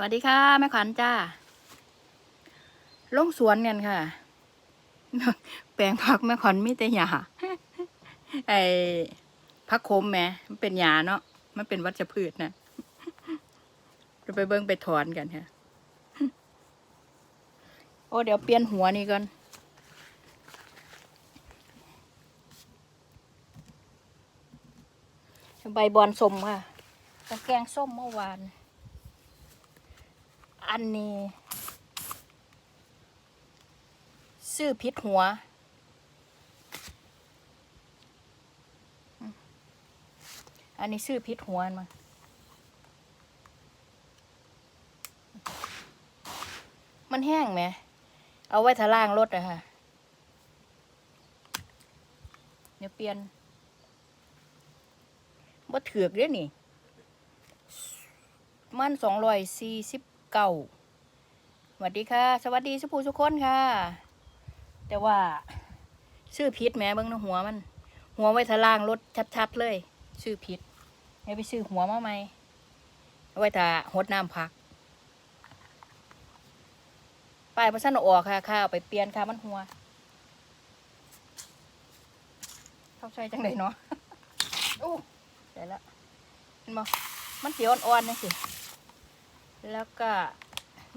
วัสดีค่ะแม่ขวัญจ้าลงสวนกันค่ะ แปลงผักแม่ขวัญมีแต่หญ้าไอ้ผักโคมแหม่มันเป็นหญ้าเนาะมันเป็นวัชพืชนะเราไปเบิ้งไปถอนกันค่ะ โอ้เดี๋ยวเปลี่ยนหัวนี่ก่อนใบบอนสมค่ะกับแกงส้มเมื่อวาน อันนี้ ซื้อพิษหัว อันนี้ซื้อพิษหัวมามันแห้งไหม เอาไว้ทาล่างรถอะค่ะ เดี๋ยวเปลี่ยนบ่ถือกเด้อนี่ มันสองร้อยสี่สิบ เก้าสวัสดีค่ะ สวัสดีสุภูสุคนค่ะ แต่ว่า ชื่อพิษแม่เบิ้งนะหัวมัน หัวไว้ทาล่างรถชัดๆเลย ชื่อพิษให้ไปซื้อหัวมาไหมเอาไว้ทาหดน้ำผักป้ายพระสันออกค่ะข้าวไปเปลี่ยนค่ะมันหัวเข้าใจจังเลยเนาะโอ้ได้แล้วเห็นมันเสียวอ่อนๆนะสิ แล้วก็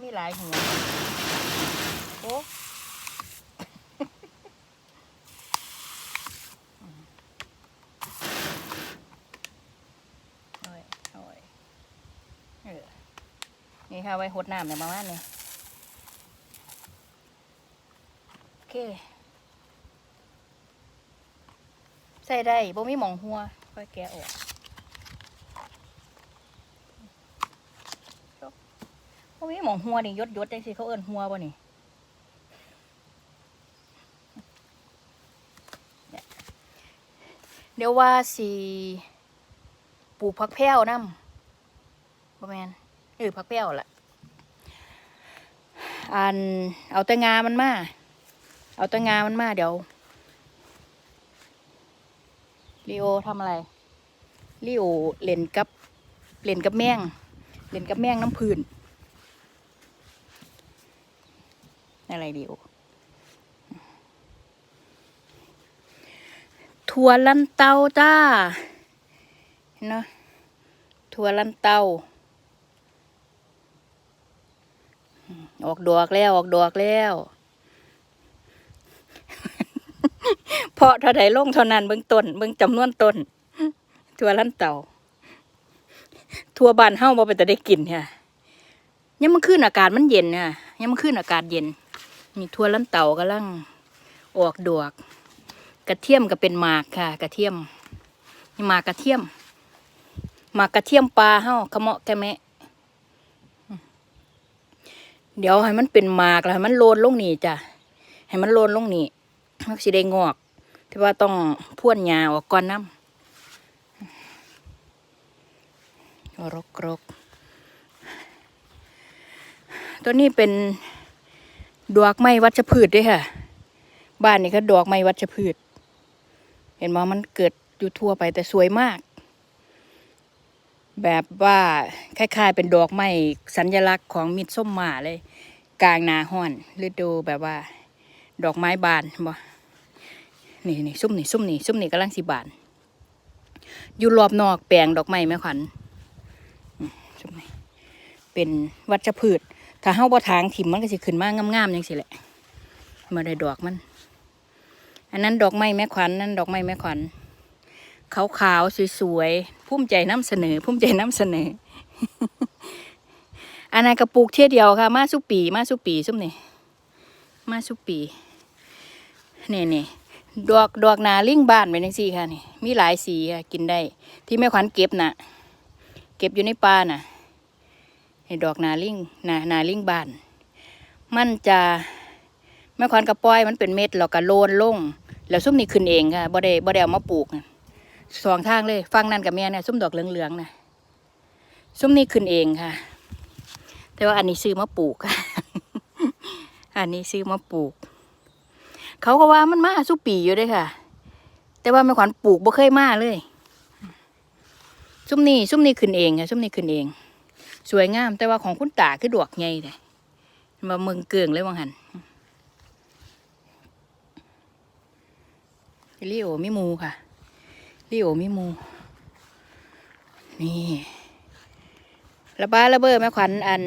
มีหลายหัวโอ้เนี่ค่ะ ไว้หดน้ำเนี่ยประมาณนี้โอเค ใส่ได้บ่มีหมองหัว ค่อยแกะออกบ่มีหม องหัวนี่ยดยดจังสิเขาเอิ้นหัวบ่นี่เรียเดี๋ยวว่าสิปลูกผักแพรวนำบ่แมนเออผักแพรวล่ะ อันเอาแต่งามันมา เอาแต่งามันมาเดี๋ยวลีโอทำอะไรลีโอเล่นกับเล่นกับแมงเล่นกับแมงน้ำพื้น อะไรลีโอถั่วลันเตาจ้าเห็นาะถั่วลันเตาออกดอกแล้วออกดอกแล้วเพราะเท่าใดลงเท่านั้นเบื้องต้นเบื้องจำนวนต้นทั่วลันเตาทั่วบ้านเฮาบ่เป็นแต่ได้กินค่ะยังมันขึ้นอากาศมันเย็นค่ะยังมันขึ้นอากาศเย็น นี่ทั่วลันเต่ากำลังออกดอกกระเทียมก็เป็นหมากค่ะ กระเทียมนี่หมากกระเทียม หมากกระเทียมปลาเฮาขะเมะแกะแมะเดี๋ยวให้มันเป็นหมากแล้วให้มันโลนลงนี่จ้ะให้มันโลนลงนี่มันก็สิได้งอกแต่ว่าต้องพ่วนหญ้าออกก่อนน้ำรกรกตัวนี้เป็น ดอกไม้วัชพืชด้วยค่ะ บ้านนี้ก็ดอกไม้วัชพืช เห็นไหมมันเกิดอยู่ทั่วไปแต่สวยมาก แบบว่าคล้ายๆเป็นดอกไม้สัญลักษณ์ของมิตรส้มหมาเลย กลางนาห้อนฤดูแบบว่า ดอกไม้บานบ่นี่นี่ซุ่มนี่ซุ่มนี่ซุ่มนี่กำลังสิบาน อยู่รอบนอกแปลงดอกไม้แม่ขวัญซุ่มนี่เป็นวัชพืช ถ้าเฮาบ่ทางถิ่มมันก็สิขึ้นมางามๆจังสิแหละมาได้ดอกมัน อันนั้นดอกไม้แม่ขวัญนั่นดอกไม้แม่ขวัญขาวๆสวยๆภูมิใจน้ำเสนอภูมิใจน้ำเสนออันนั้นกระปุกเที่ยเดียวค่ะ มาสุปี มาสุปีซุ่มนี่มาสุปีนี่นี่ดอกดอกนาลิงบ้านเป็นจังซี่ค่ะนี่มีหลายสีค่ะกินได้ ที่แม่ขวัญเก็บน่ะ เก็บอยู่ในป่าน่ะ นี่ดอกนาลิงนานาลิงบาน มันจะแม่ขวัญกระป้อยมันเป็นเม็ดแล้วก็โลนลง แล้วซุ่มนี่ขึ้นเองค่ะบ่ได้บ่ได้เอามาปลูกสองทางเลยฟังนั่นกับแม่เนี่ยซุ่มดอกเหลืองๆนะซุ่มนี่ขึ้นเองค่ะ แต่ว่าอันนี้ซื้อมาปลูกค่ะอันนี้ซื้อมาปลูก เขาก็ว่ามันมาสุปีอยู่ด้วยค่ะ แต่ว่าแม่ขวัญปลูกบ่เคยมาเลย ซุ่มนี่ซุ่มนี่ขึ้นเองค่ะซุ่มนี่ขึ้นเอง สวยงาม แต่ว่าของคุณตาคือดอกใหญ่เลยมาเมืองเกิงเลยวังหันลิโอมิมูค่ะลิโอมิมู นี่ระบ้าระเบ้อแม่ขวัญอัน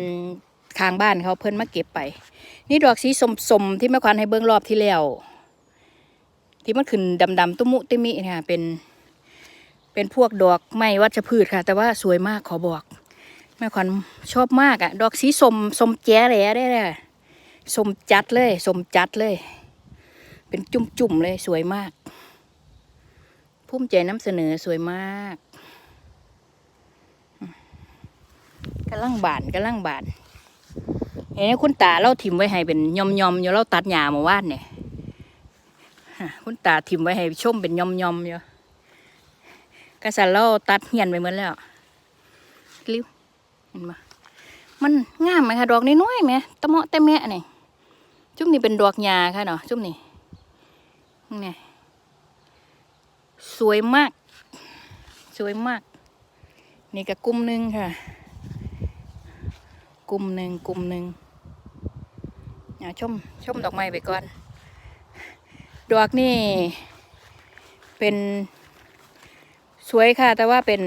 ข้างบ้านเขาเพิ่นมาเก็บไป นี่ดอกสีสมๆที่แม่ขวัญให้เบิ่งรอบที่แล้วที่มันขึ้นดำๆตุ้มุติมิเนี่ยเป็น เป็นพวกดอกไม้วัชพืชค่ะ แต่ว่าสวยมากขอบอก แม่ขวัญชอบมากอะดอกสีสมสมแจ๋แหล่ได้เลยสมจัดเลยสมจัดเลย เป็นจุ่มๆเลยสวยมากภูมิใจนำเสนอสวยมากกำลังบานกำลังบานเห็นไหมคุณตาเราถิ่มไว้ให้เป็นยอมยอมอยู่เราตัดหญ้ามาว่านเนี่ยคุณตาถิ่มไว้ให้ชมเป็นยอมยอมอยู่กระสันเราตัดเหียนไปเหมดแล้วริ้ว เห็นปะมันงามไหมคะดอกน้อยๆไหมตะเมาะตะแมะนี่จุ่มนี่เป็นดอกยาค่ะเนาะจุ่มนี่นี่สวยมาก สวยมาก นี่ก็กลุ่มหนึ่งค่ะ กลุ่มหนึ่งกลุ่มหนึ่งอะชมชมดอกไม้ไปก่อน ดอกนี่ เป็นสวยค่ะ แต่ว่าเป็น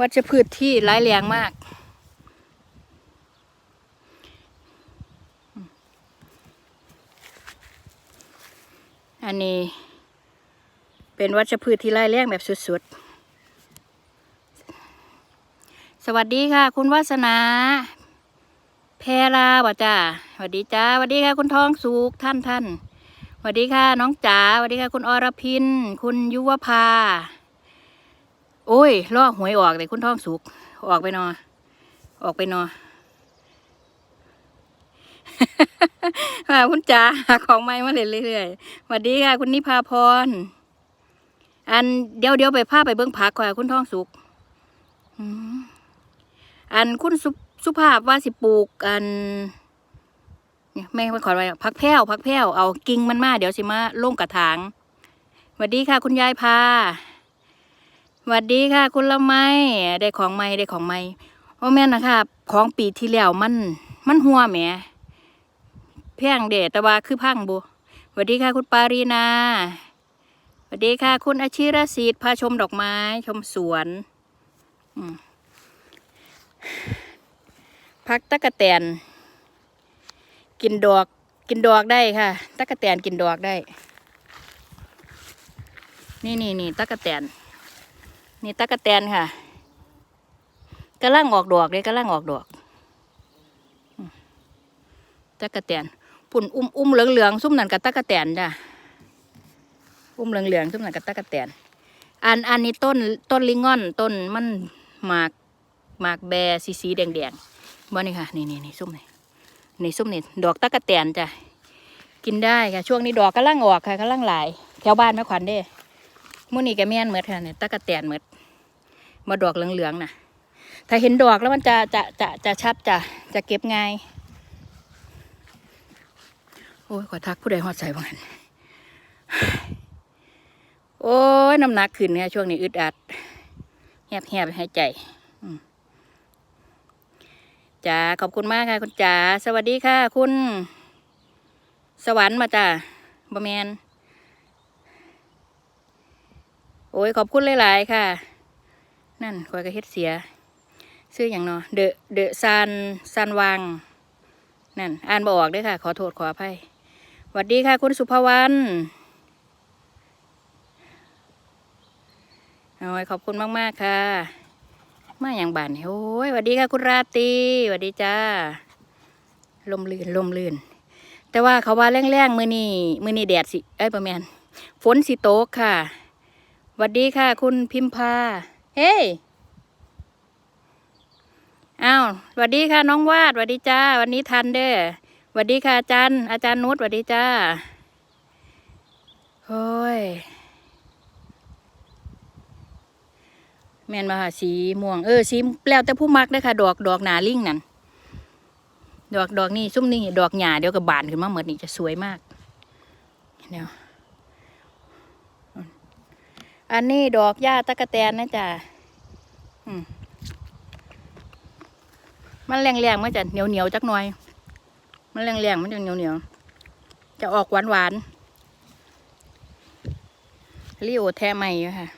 วัชพืชที่ร้ายแรงมาก อันนี้เป็นวัชพืชที่ร้ายแรงแบบสุดๆ สวัสดีค่ะ คุณวาสนา แพรลาบ่จ้าสวัสดีจ้าสวัสดีค่ะ คุณทองสุกท่านท่านสวัสดีค่ะ น้องจ๋าสวัสดีค่ะ คุณอรพิน คุณยุวภา โอ้ยลอกหวยออกแต่คุณท้องสุก ออกไปนอ ออกไปนอ ค่ะคุณจ๋าหาของไม้มาเรื่อยๆสวัสดีค่ะ คุณนิพาพร อันเดี๋ยวเดี๋ยวไปพาไปเบิ้องผักก่อนคุณท้องสุกอันคุณสุสุภาพว่าสิปลูกอันเนี่ยแม่ไปขอไว้พักแพ้วพักแพ้วเอากิ่งมันมาเดี๋ยวสิมาลงกระถางสวัสดีค่ะ คุณยายพาสวัสดีค่ะ คุณละไมได้ของใหม่ได้ของใหม่โอ้แม่นนะคะของปีที่แล้วมัน มันหัวแหม แพงเดต่ว่าคือพังบุสวัสดีค่ะคุณปารีนาสวัสดีค่ะ คุณอาชิรศิษฐ์พาชมดอกไม้ ชมสวนพักตะกะแตน กินดอก กินดอกได้ค่ะตะกะแตนกินดอกได้ นี่นี่นี่ตะกะแตน นี่ตะกะแตนค่ะกำลังออกดอกเลยกำลังออกดอกตะกะแตน ปุ่นอุ้มอุ้มเหลืองเหลืองๆซุ่มนั่นกับตะกะแตนจ้ะอุ้มเหลืองเหลืองๆซุ่มนั่นกับตะกะแตน อันอันนี้ต้นต้นลิงอนต้นมันหมากหมากแบสีสีแดงแดงๆบ่นี่ค่ะนี่นี่นี่ซุ่มนี่นี่ซุ่มนี่ดอกตะกะแตนจ้ะกินได้ค่ะช่วงนี้ดอกกำลังออกค่ะกำลังหลายแถวบ้านแม่ขวัญเด้มื่อนี้ก็แม่นเหมือดค่ะเนี่ยตะกะแตนเหมือดมาดอกเหลืองๆน่ะถ้าเห็นดอกแล้วมันจะจะจะจะชัดจะจะเก็บง่าย โอ้ยขอทักผู้ใดหอดใส่บ้างนโอ้ยน้ำหนักขึ้นเนี่ยช่วงนี้อึดอัดแหบแหบหายใจอืมจ้าขอบคุณมากค่ะ คุณจ๋าสวัสดีค่ะ คุณ สวรรค์มาจ้าบะแมนโอ้ยขอบคุณหลาย ๆ ค่ะ นั่นคอยกระเฮ็ดเสีย ซื้ออย่างเนาะเดอะเดอะซันซันวัง นั่น อ่านบออกด้วยค่ะ ขอโทษขออภัย สวัสดีค่ะ คุณสุภวรรณโอ้ยขอบคุณมาก ๆ ค่ะ มาอย่างบานโอ้ยสวัสดีค่ะ คุณราตรีสวัสดีจ้า ลมลื่น ลมลื่น แต่ว่าเขาว่าแรงๆมือนี่มือนี่แดดสิเอ้ยประมาณฝนสิโต๊กค่ะสวัสดีค่ะ คุณพิมพา เฮ้ยอ้าวสวัสดีค่ะ น้องวาดสวัสดีจ้า วันนี้ทันเด้อ สวัสดีค่ะอาจารย์ อาจารย์นุชสวัสดีจ้าโอ้ยแม่นมาค่ะสีม่วงเออสีแล้วแต่ผู้มักเด้ค่ะ ดอกดอกหนาลิงนั่นดอกดอกนี่ซุ้มนี่ดอกหญ้าเดี๋ยวกับบานขึ้นมาเหมือนนี่จะสวยมากเดี๋ยวอันนี้ดอกหญ้าตะกะแตนนะจ๊ะมันแรงๆมันจะเหนียวเหนียวๆจักหน่อย มันแรงๆมันจะเหนียวเหนียวๆจะออกหวานหวานๆลิโอแท้ใหม่อยู่ค่ะ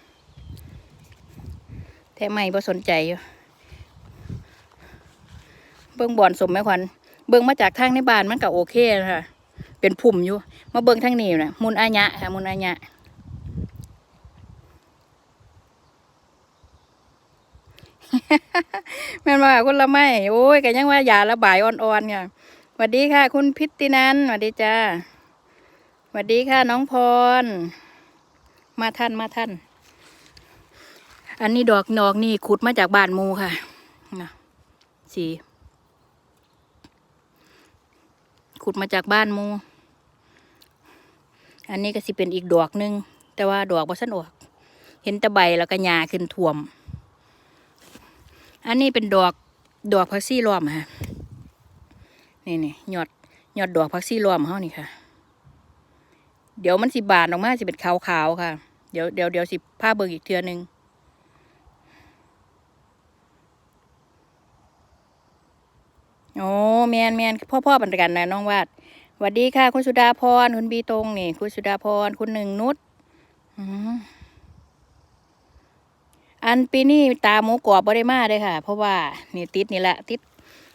แท้ใหม่บ่สนใจอยู่ เบิ่งบอนสมแม่ขวัญเบิ่งมาจากทางในบ้านมันก็โอเคนะคะเป็นพุ่มอยู่ มาเบิ่งทางนี้นะมุนอาญะค่ะ มุนอาญะแม่นว่าคนละไม่ โอ้ยก็ยังว่ายาระบายอ่อนๆค่ะ วัสดีค่ะ คุณพิตินันสวัสดีจ้าสวัสดีค่ะน้องพร มาท่านมาท่าน อันนี้ดอกนอกนี่ขุดมาจากบ้านมูค่ะนะสีขุดมาจากบ้านมู อันนี้ก็สิเป็นอีกดอกหนึง แต่ว่าดอกบ่สันออก เห็นตะใบแล้วก็หญ้าขึ้นท่วม อันนี้เป็นดอกดอกพักซี่ล้อมค่ะ นี่นี่ยอดยอดดอกพักซี่ล้อมเขานี่ค่ะ เดี๋ยวมันสิบานออกมาสิเป็นขาวๆค่ะ เดี๋ยวเดี๋ยวเดี๋ยวสิผ้าเบิกอีกเทือนึงโอ้แมนแมนพ่อพ่อปันกันนะน้องวาดสวัสดีค่ะ คุณสุดาพรคุณบีตรงนี่ คุณสุดาพรคุณหนึ่งนุชอันปีนี้ตาหมูกรอบบริมาเลยค่ะ เพราะว่านี่ติดนี่แหละติด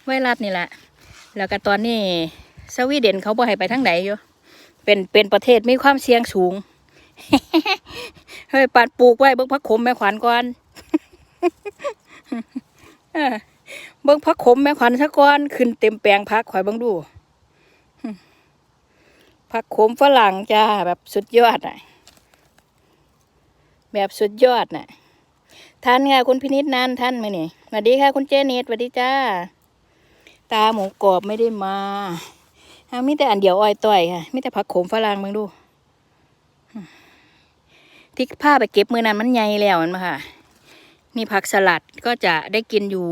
ไวรัสนี่แหละ แล้วก็ตอนนี้สวีเดนเขาบ่ให้ไปทั้งไหนอยู่เป็นเป็นประเทศมีความเสี่ยงสูงเฮ้ยปัดปลูกไว้เบิ่งพักขมแม่ขวัญก่อนเบิ่งพักขมแม่ขวัญซะก่อนขึ้นเต็มแปลงพักข่อยเบิ่งดูหึผักขมฝรั่งจ้าแบบสุดยอดอะ แบบสุดยอดน่ะท่านค่ะคุณพินิจนันท่านไหมนี่สวัสดีค่ะคุณเจเนตสวัสดีจ้า ตาหมูกรอบไม่ได้มาอะมีแต่อันเดียวอ้อยต่อยค่ะมีแต่ผักโขมฝรั่งเบิ่งดูที่ผ้าไปเก็บมือนั้นมันใหญ่แล้วมันมาค่ะ นี่ผักสลัดก็จะได้กินอยู่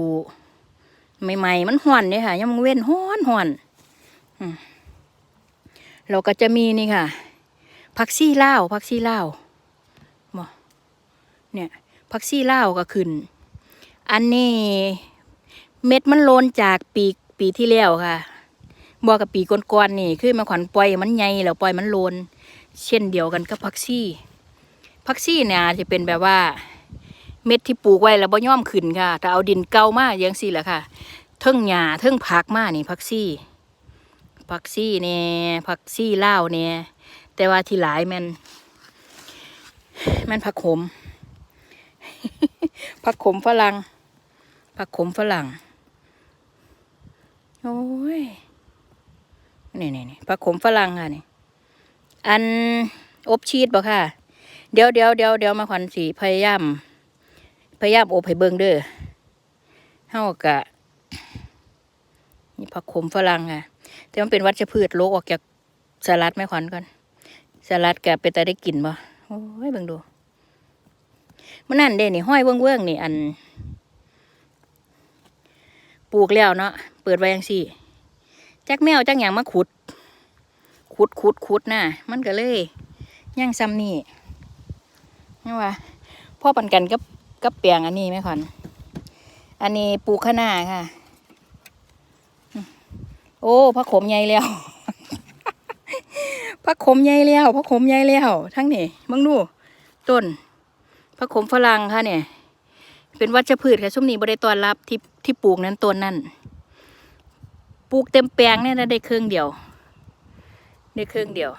ใหม่ๆมันห่อนเนี่ยค่ะยังมึงเว้นห่อนห่อนเราก็จะมีนี่ค่ะผักซี่ล่าผักซี่ล่าบ่เนี่ยผักซี่ล่าก็ขึ้น อันนี้เม็ดมันโลนจากปีก ปีที่แล้วค่ะบอกกับปีก่อนๆนี่คือมาขวัญปล่อยมันใหญ่แล้วปล่อยมันโลน เช่นเดียวกันกับผักซี่ผักซี่เนี่ยจะเป็นแบบว่า เม็ดที่ปลูกไว้แล้วบ่ย่อมขึ้นค่ะ แต่เอาดินเก่ามาอย่างสี่แหละค่ะ เทิงหญ้าเทิงผักมานี่ผักซี่ผักซี่เนี่ยผักซี่เลาเนี่ยแต่ว่าที่หลายแมันแมันผักขมผักขมฝรั่งผักขมฝรั่ง โอ้ยนี่นี่นี่ผักขมฝรั่งค่ะนี่ อันอบชีสบ่ค่ะ เดี๋ยวเดี๋ยวเดี๋ยวเดี๋ยวมาขวัญสีพยายาม พยายามอบให้เบิ่งเด้อเฮากะนี่ผักขมฝรั่งค่ะ แต่มันเป็นวัชพืชโลกออกจากสลัดแม่ขวัญก่อนสลัดกะเป็นแต่ได้กลิ่นบ่โอ้ยเบิ่งดูมันนั่นเด้นี่ห้อยเวิ้งๆนี่อัน ปลูกแล้วเนาะเปิดไว้ยังสี่จักแมวจักหยังมาขุด ขุดขุดขุดน่ะ มันก็เลยย่างซ้ำนี่นี่ว่าพ่อปันกันกับกับเปียงอันนี้ไหมขวัญอันนี้ปลูกข้างหน้าค่ะ โอ้พระขมใหญ่แล้วพระขมใหญ่แล้วพระขมใหญ่แล้วทั้งนี่มึงดูต้นพระขมฝรั่งค่ะเนี่ย เป็นวัชพืชค่ะช่วงนี้บริตอนรับที่ที่ปลูกนั้นต้นนั่นปลูกเต็มแปลงเนี่ยนะได้เครึ่องเดียวได้ครึ่องเดียว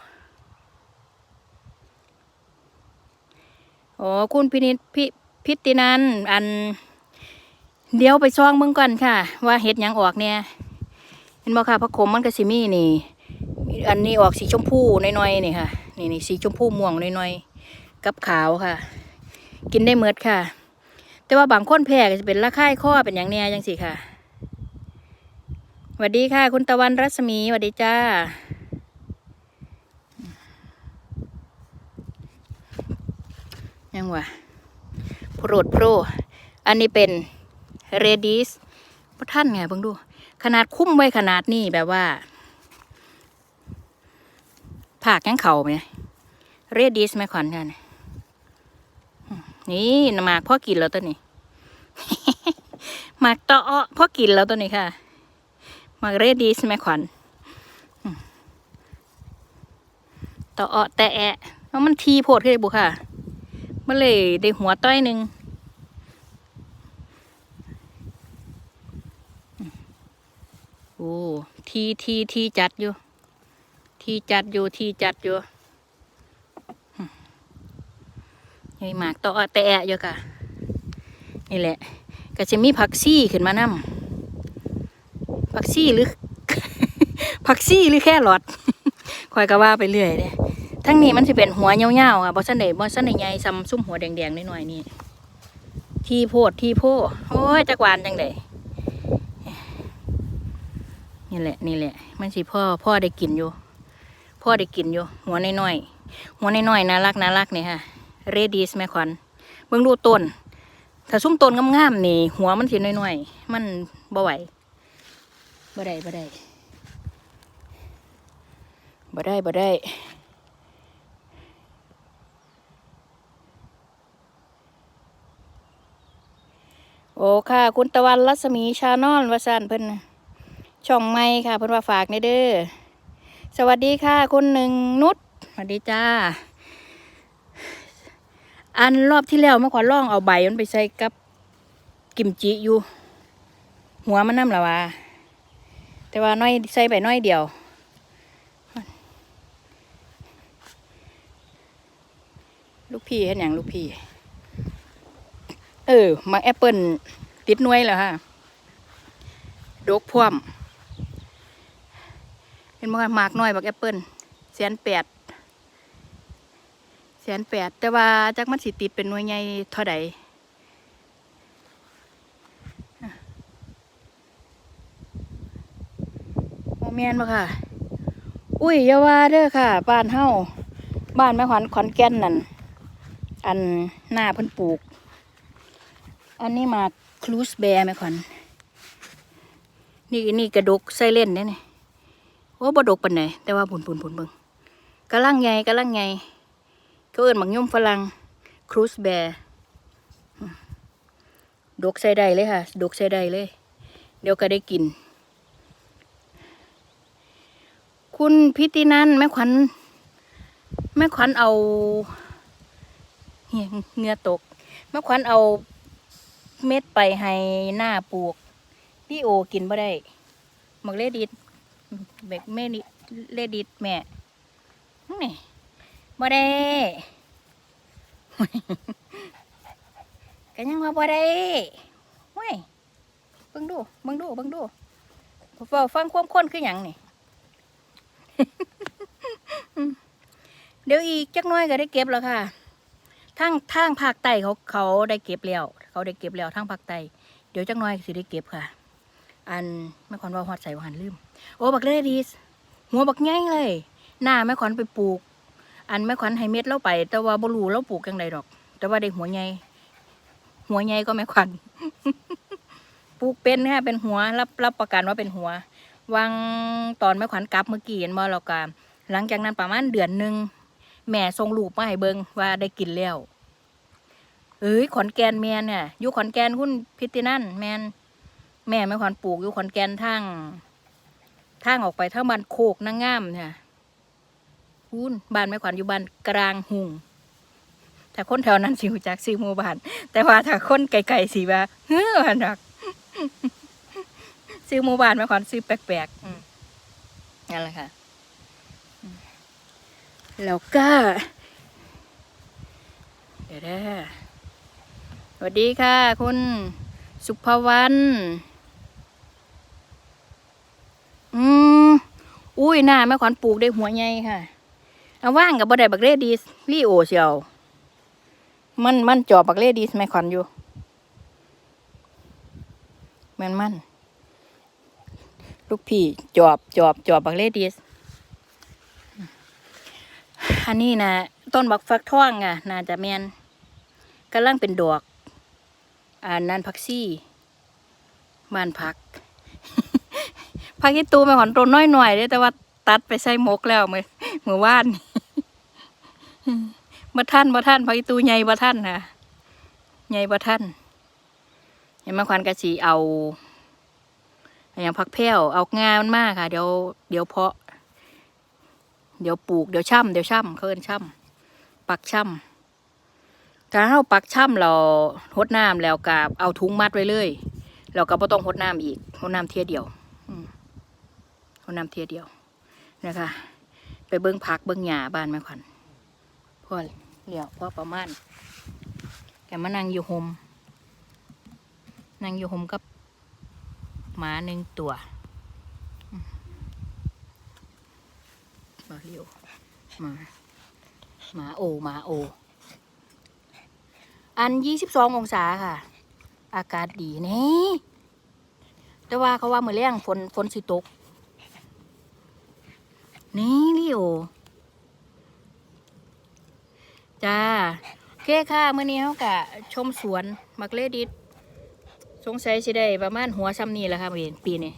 อ๋อคุณพินิจพิพิตินันอัน เดี๋ยวไปซองเบิ่งก่อนค่ะ ว่าเห็ดยังออกเนี่ยเห็นบ่ค่ะพระขมมันก็สิมีนี่ อันนี้ออกสีชมพูน้อยๆนี่ค่ะ นี่นี่สีชมพูม่วงน้อยๆกับขาวค่ะ กินได้เมือดค่ะ แต่ว่าบางคนแพ้ก็จะเป็นระคายข้อเป็นอย่างเนี้ยจังสิค่ะสวัสดีค่ะ คุณตะวันรัศมีสวัสดีจ้ายังวะโปรดโปรอันนี้เป็นเรดิสพระท่านไงเบิ่งดู ขนาดคุ้มไว้ขนาดนี้แบบว่าผากยังเข่าไหมเรดิสไหมขวัญกันนี่หมากพ่อกินแล้วตัวนี้ หมากตออ้อพอกินแล้วตัวนี้ค่ะหมากเรดดีสแม่ขวัญตออ้อแต่แอะแล้วมันทีโพดขึ้นบุค่ะมันเลยได้หัวต้อยหนึ่งโอ้ทีทีทีจัดอยู่ ทีจัดอยู่ทีจัดอยู่ยังหมากตออ้อแต่แอะอยู่ค่ะ นี่แหละ ก็จะมีผักซี่ขึ้นมานำผักซี่หรือผักซี่หรือแค่หลอดคอยก็ว่าไปเรื่อยเลยทั้งนี้มันจะเป็นหัวเงาวๆอะบอสันเดบอสันเดใหญ่ซ้ำซุ่มหัวแดงๆหน่อยๆนี่ที่โพดที่โพโอ้ยจักวานจังไดนี่แหละนี่แหละ มันสิพ่อพ่อได้กินอยู่ พ่อได้กินอยู่ หัวน้อยๆหัวน้อยๆน่ารักน่ารักนี่ค่ะเรดีสแม่ขวัญเบิ่งดูต้น ถ้าซุ้มต้นงามๆนี่ หัวมันสิน้อยๆ มันบ่ไหวบ่ได้บ่ได้บ่ได้บ่ได้โอ้ค่ะ คุณตะวันรัศมีชานอนวาสันเพิ่นน่ะช่องไม้ค่ะ เพิ่นว่าฝากในเด้อ สวัสดีค่ะ คุณหนึ่งนุชสวัสดีจ้า อันรอบที่แล้วเมื่อก่อนล่องเอาใบมันไปใส่กับกิมจิอยู่ หัวมันน้ำละวะแต่ว่าน้อยใส่ไปน้อยเดียวลูกพี่เห็นอย่างลูกพี่ เออมาแอปเปิลติดน่วยแล้วฮะดกพ่วมเป็นมันมากน้อยบักแอปเปิลแสนแปด แสนแปดแต่ว่าจักมันสิติดเป็นหน่วยใหญ่เท่าใดโมแมนบ่ค่ะ อุ้ยยาวาเด้อค่ะ บ้านเฮาบ้านแม่ขวัญขอนแก่นนั่น อันหน้าเพิ่นปลูก อันนี้มาคลูสแบร์แม่ขวัญนี่นี่กระดกไซเล่นเนี่ยนี่โอ้บดกปานไหนแต่ว่าผุนผุนผุนเบิ่งกำลังใหญ่กำลังใหญ่ เขาเอิ้นบักย่มฝรั่งครูสแบร์ดกใส่ได้เลยค่ะ ดกใส่ได้เลย เดี๋ยวก็ได้กิน คุณพิตินันแม่ขวัญแม่ขวัญเอาเหี้ยเงือตกแม่ขวัญเอาเม็ดไปให้หน้าปลูกพี่โอกินบ่ได้หมักเลดิดเบกแม่เลดิดแม่นี่ บ่ได้กันยังว่าบ่ได้เว้ยเบิ่งดูเบิ่งดูเบิ่งดูเฝ้าฟังความค้นคือหยังนี่เดี๋ยวอีกจักน้อยก็ได้เก็บแล้วค่ะทางทางภาคใต้เขาเขาได้เก็บแล้วเขาได้เก็บแล้วทางภาคใต้เดี๋ยวจักน้อยสิได้เก็บค่ะ อันแม่ขวัญว่าฮอดใส่ว่าหันลืม โอ้บักเลดีสหัวบักใหญ่เลย หน้าแม่ขวัญไปปลูก อันแม่ขวัญให้เม็ดเราไป แต่ว่าบ่รู้เราปลูกจังใดดอก แต่ว่าได้หัวใหญ่หัวใหญ่ก็แม่ขวัญปลูกเป็นค่ะเป็นหัวรับรับประกันว่าเป็นหัววางตอนแม่ขวัญกลับเมื่อกี้เห็นบ่เราก็หลังจากนั้นประมาณเดือนหนึ่งแม่ส่งลูกมาให้เบิงว่าได้กินแล้วเอ้ยขอนแกนแมนเนี่ยอยู่ขอนแกนคุณพิตินั่นแมนแม่แม่ขวัญปลูกอยู่ขอนแกนทางทางออกไปทางบ้านโคกนางงามเนี่ย พูนบ้านแม่ขวัญอยู่บ้านกลางหุงแต่คนแถวนั้นสิรู้จักซื้อหมู่บ้าน แต่ว่าถ้าคนไกลๆสิว่าเฮ้อหนักซื้อหมู่บ้านแม่ขวัญซื้อแปลกๆอืมนั่นแหละค่ะอืมแล้วก็เดี๋ยวนะสวัสดีค่ะ คุณสุภวรรณอืม อุ้ยหน้าแม่ขวัญปลูกได้หัวใหญ่ค่ะ เอาว่างกับบ่ได้บักเลดีสลี่โอเชียว มันมันจอบบักเลดีสไม่คอนอยู่มันมันลูกพี่จอบจอบจอบบักเลดีสอันนี้นะต้นบักฟักทองอะน่าจะแมนกำลังเป็นดอกอ่านันพักซี่บ้านพักพักที่ตูไม่หอนต้นน้อยหน่อยเด้แต่ว่าตัดไปใส่มกแล้วเมื่อเมื่อวาน บ่ท่านบ่ท่านพระอิตูใหญ่บ่ท่านค่ะใหญ่บ่ท่านเห็นมาควันกะสีเอาอย่างพักแพ้วเอางามันมากค่ะ เดี๋ยวเดี๋ยวเพาะ เดี๋ยวปลูกเดี๋ยวช่ำเดี๋ยวช่ำเขาเอินช่ำปักช่ำถ้าเราปักช่ำเราหดน้ำแล้วกับเอาถุงมัดไว้เลยเราก็บ่ต้องหดน้ำอีกหดน้ำเทียเดียวหดน้ำเทียเดียวนะคะ ไปเบิ้งพักเบิ้งหญ้าบ้านแม่ขวัญ พอเลี้ยวพ่อประมาณแกมานั่งอยู่โฮมนั่งอยู่โฮมกับหมาหนึ่งตัวมาเลี้ยวหมาหมาโอหมาโอ อันยี่สิบสององศาค่ะ อากาศดีนี่แต่ว่าเขาว่าเมื่อแรงฝนฝนสิตก นี่ลิโอ จ้าโอเคค่ะเมื่อนี้เขากะชมสวนมักเลดิดสงสัยสิได้ประมาณหัวซ้ำนี่แหละค่ะปีปีนี้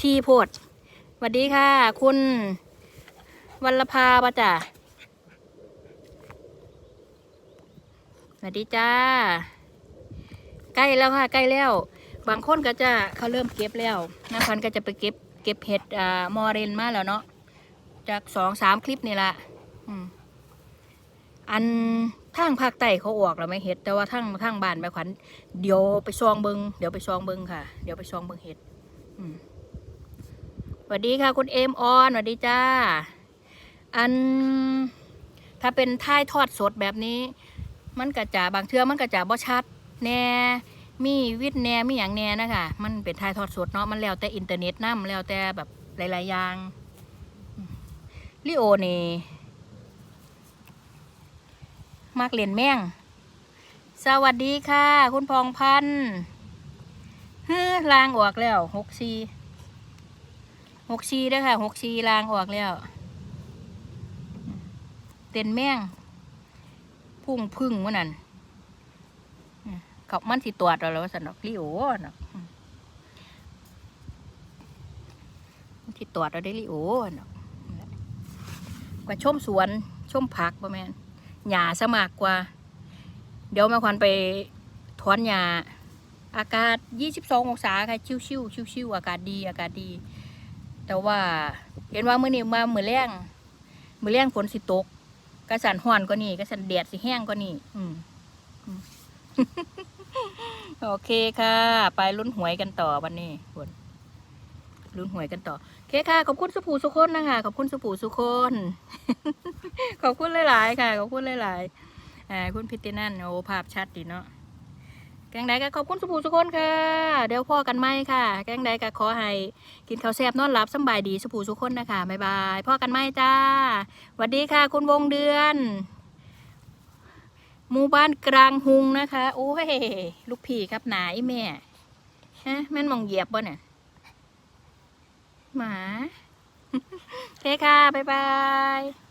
ที่โพดสวัสดีค่ะ คุณวัลภาปะจ้าสวัสดีจ้า ใกล้แล้วค่ะ ใกล้แล้ว บางคนก็จะเขาเริ่มเก็บแล้วน้าพันก็จะไปเก็บ เก็บเห็ดอ่ามอเรนมาแล้วเนาะจากสองสามคลิปนี่ละอืม อันทางภาคใต้เขาออกแล้วไม่เห็ด แต่ว่าทางทางบ้านแม่ขวัญเดี๋ยวไปซองเบิงเดี๋ยวไปซองเบิงค่ะ เดี๋ยวไปซองเบิงเห็ดสวัสดีค่ะ คุณเอมออนสวัสดีจ้า อันถ้าเป็นท่ายทอดสดแบบนี้ มันกระจาบางเทื่อมันกระจาบ่ชัด แน่มีวิทแน่มีอย่างแน่นะคะมันเป็นถ่ายทอดสดเนาะมันแล้วแต่อินเทอร์เน็ตนํแล้วแต่แบบหลาย ๆ อย่างลิโอนี่ มักเล่นแม่ง สวัสดีค่ะ คุณพองพันธ์ฮ้อลางออกแล้วหกซีหกซีด้อค่ะหกซีลางออกแล้ว เต้นแม่ง พุ่งพึ่งมื่อนั้นกับมันสิตรวจเราแล้วว่าสนอกลิโอนะอืมมันสิตรวจเราได้ลิโอนะกว่าชมสวนชมผักประมาณ หญ้าสมากกว่า เดี๋ยวมาควันไปถอนหญ้าอากาศ 22 องศาค่ะชิวชิวชิวชิวๆอากาศดีอากาศดี แต่ว่าเห็นว่ามื้อนี้มามื้อแรงมื้อแรงฝนสิตกกระสันห้อนกว่านี้กระสันแดดสิแห้งกว่านี้อืมโอเคค่ะ ไปลุ้นหวยกันต่อวันนี้คน ลุ้นหวยกันต่อเคค่ะ ขอบคุณสุภูสุคนนะคะ ขอบคุณสุภูสุคน ขอบคุณหลายๆค่ะ ขอบคุณหลายๆอ่าคุณพิตินันโอ้ภาพชัดดีเนาะแกงใดก็ขอบคุณสุภูสุคนค่ะ เดี๋ยวพ่อกันไหมค่ะ แกงใดก็ขอให้กินข้าวแซ่บนอนหลับสบายดีสุภูสุคนนะคะบ๊ายบายพ่อกันไหมจ้าสวัสดีค่ะ คุณวงเดือนหมู่บ้านกลางหุงนะคะ โอ้ย ลูกพี่ครับหนาไอ้แม่ ฮะแม่นมองเหยียบบ่เนี่ย หมา โอเคค่ะ บ๊ายบาย